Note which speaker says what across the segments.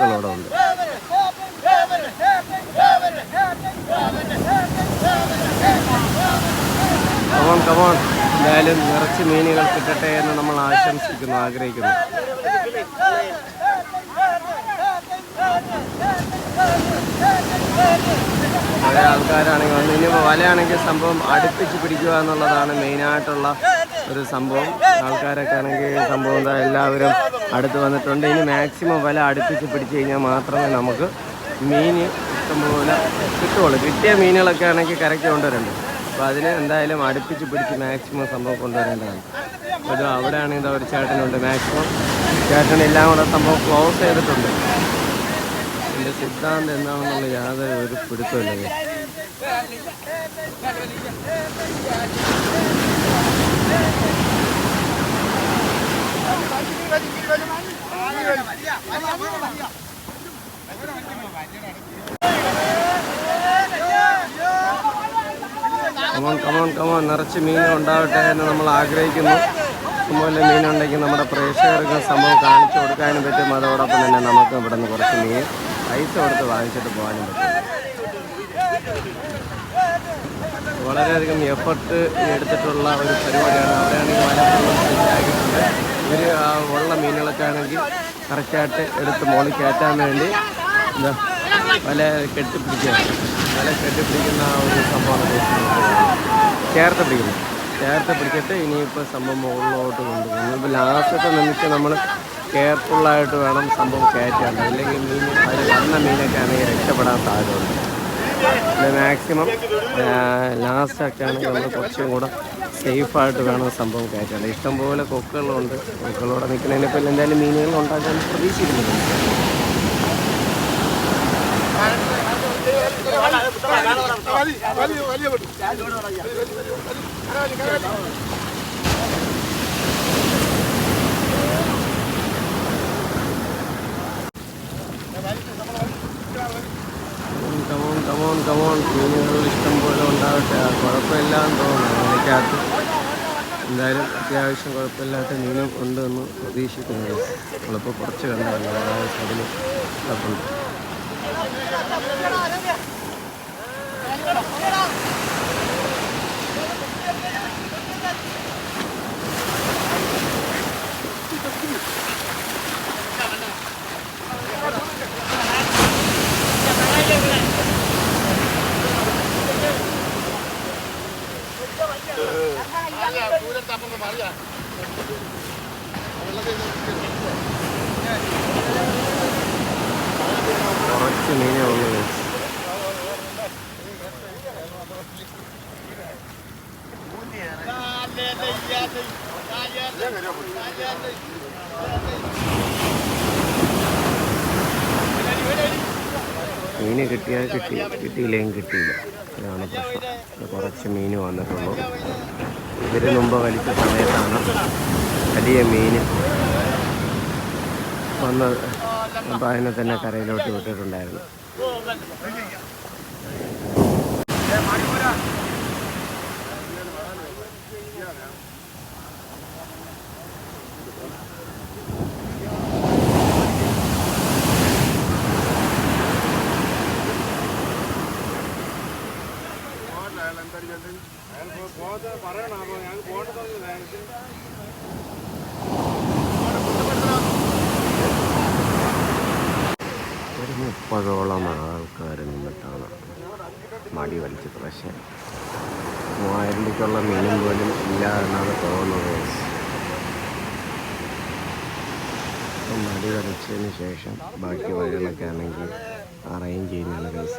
Speaker 1: കൊക്കുകളോടെ ഉണ്ട് come on come on എന്തായാലും നിറച്ച് മീനുകൾ കിട്ടട്ടെ എന്ന് നമ്മൾ ആശംസിക്കുന്നു ആഗ്രഹിക്കുന്നു. കുറേ ആൾക്കാരാണെങ്കിൽ വന്ന് ഇനി വലയാണെങ്കിൽ സംഭവം അടുപ്പിച്ച് പിടിക്കുക എന്നുള്ളതാണ് മെയിനായിട്ടുള്ള ഒരു സംഭവം. ആൾക്കാരൊക്കെ ആണെങ്കിൽ സംഭവം എന്താ എല്ലാവരും അടുത്ത് വന്നിട്ടുണ്ട്. ഇനി മാക്സിമം വല അടുപ്പിച്ച് പിടിച്ച് കഴിഞ്ഞാൽ മാത്രമേ നമുക്ക് മീൻ ഇഷ്ടംപോലെ കിട്ടുള്ളൂ കിട്ടിയ മീനുകളൊക്കെ ആണെങ്കിൽ കരയ്ക്ക് കൊണ്ടുവരണ്ട് അപ്പോൾ അതിന് എന്തായാലും അടുപ്പിച്ച് പിടിച്ച് മാക്സിമം സംഭവം കൊണ്ടുവരേണ്ടതാണ്. അവിടെ ആണെങ്കിൽ ഒരു ചേട്ടനുണ്ട്. മാക്സിമം ചേട്ടൻ എല്ലാം കൂടെ സംഭവം ക്ലോസ് ചെയ്തിട്ടുണ്ട്. എന്റെ സിദ്ധാന്തം എന്താണെന്നുള്ള യാതൊരു ഒരു പിടുത്തമില്ല കമോൺ കമോൺ നിറച്ച് മീൻ ഉണ്ടാവട്ടെ എന്ന് നമ്മൾ ആഗ്രഹിക്കുന്നു. ഇതുപോലെ മീനുണ്ടെങ്കിൽ നമ്മുടെ പ്രേക്ഷകർക്ക് സംഭവം കാണിച്ചു കൊടുക്കാനും പറ്റും. അതോടൊപ്പം തന്നെ നമുക്ക് ഇവിടെ നിന്ന് കുറച്ച് മീൻ പൈസ കൊടുത്ത് വാങ്ങിച്ചിട്ട് പോകാനും പറ്റും. വളരെയധികം എഫർട്ട് എടുത്തിട്ടുള്ള ഒരു പരിപാടിയാണ്. അവിടെയാണെങ്കിൽ സെറ്റാക്കിയിട്ടുണ്ട് ഇവർ ഉള്ള മീനുകളൊക്കെ ആണെങ്കിൽ കറക്റ്റായിട്ട് എടുത്ത് മോളിൽ കയറ്റാൻ വേണ്ടി. എന്താ വല കെട്ടിപ്പിടിക്കുക. വല കെട്ടിപ്പിടിക്കുന്ന ആ ഒരു സംഭവമാണ് ചേർത്ത് പിടിക്കുന്നു ചേർത്ത് പിടിച്ചിട്ട് ഇനിയിപ്പോൾ സംഭവം മുകളിലോട്ട് കൊണ്ടുപോകുന്നു ഇപ്പോൾ ലാസ്റ്റത്തെ നിമിഷം നമ്മൾ കെയർഫുള്ളായിട്ട് വേണം സംഭവം കയറ്റാൻ. അല്ലെങ്കിൽ മീൻ അത് വന്ന മീനൊക്കെ ആണെങ്കിൽ രക്ഷപ്പെടാൻ സാധ്യതയുണ്ട്. പിന്നെ മാക്സിമം ലാസ്റ്റൊക്കെ ആണെങ്കിൽ നമ്മൾ കുറച്ചും കൂടെ സേഫായിട്ട് വേണം സംഭവം കയറ്റാൻ. ഇഷ്ടംപോലെ കൊക്കുകളുണ്ട്. കൊക്കുകളോടെ നിൽക്കുന്നതിനിപ്പോൾ എന്തായാലും മീനുകൾ ഉണ്ടാക്കാൻ പ്രതീക്ഷിക്കുന്നുണ്ട് കമോൺ കമോൺ കമോൺ ഇഷ്ടം പോലെ ഉണ്ടാവട്ടെ കുഴപ്പമില്ല എന്ന് തോന്നുന്നു എനിക്കകത്ത് എന്തായാലും അത്യാവശ്യം കുഴപ്പമില്ലാത്ത മീനും ഉണ്ട് എന്ന് പ്രതീക്ഷിക്കുന്നത് നമ്മളിപ്പോൾ കുറച്ച് കണ്ടായിരുന്നു അതിൽ കിടപ്പുണ്ട് കുറച്ച് മീനേ ഉള്ളൂ. മീന് കിട്ടിയാൽ കിട്ടി. കിട്ടിയില്ലെങ്കിൽ കിട്ടിയില്ല. അതാണ് പ്രശ്നം. കുറച്ച് മീൻ വന്നിട്ടുള്ളൂ. ഇതിന് മുമ്പ് വലിച്ച സമയത്താണ് വലിയ മീൻ വന്നത്. അപ്പം അതിനെ തന്നെ കരയിലോട്ട് വിട്ടിട്ടുണ്ടായിരുന്നു. ഒരു മുപ്പതോളം ആൾക്കാർ നിന്നിട്ടാണ് മടി വലിച്ചത് പക്ഷേ മൂവായിരം രൂപയ്ക്കുള്ള മീനും പോലും ഇല്ല എന്നാണ് തോന്നുന്നത് മടി വലിച്ചതിന് ശേഷം ബാക്കി വഴികളൊക്കെ ആണെങ്കിൽ അറേഞ്ച് ചെയ്യുന്നതാണ് കേസ്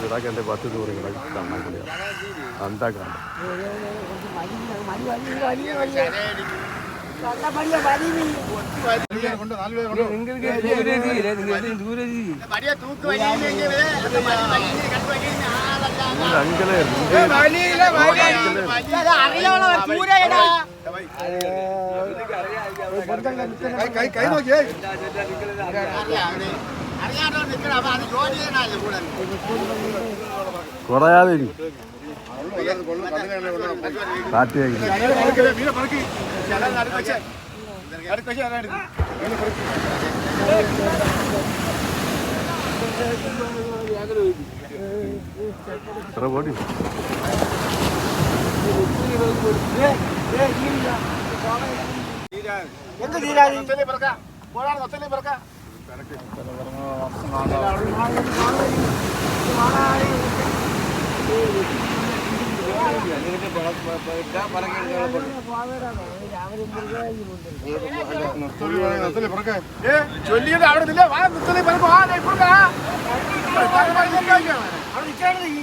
Speaker 2: ഇതാക്കെന്റെ പത്ത് നൂറ് കിലോ കണ്ണാൻ കൂടിയ എന്താ കണ്ട അങ്കിളെ അറിയാവുള്ള
Speaker 3: കൈ നോക്കിയേ
Speaker 2: കുറയാതെ എത്ര കാറ്റ് എത്ര പോടി
Speaker 3: ചൊല്ലിയത് അവിടെ നില്ല. വാ നിത്തലി പറ വാ ഇപ്പോൾ അവിടെ നിൽക്കാണ് നീ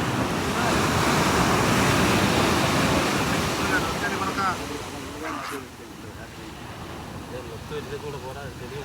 Speaker 2: பத்து வருஷத்து கூட போகிறா அது தெரிய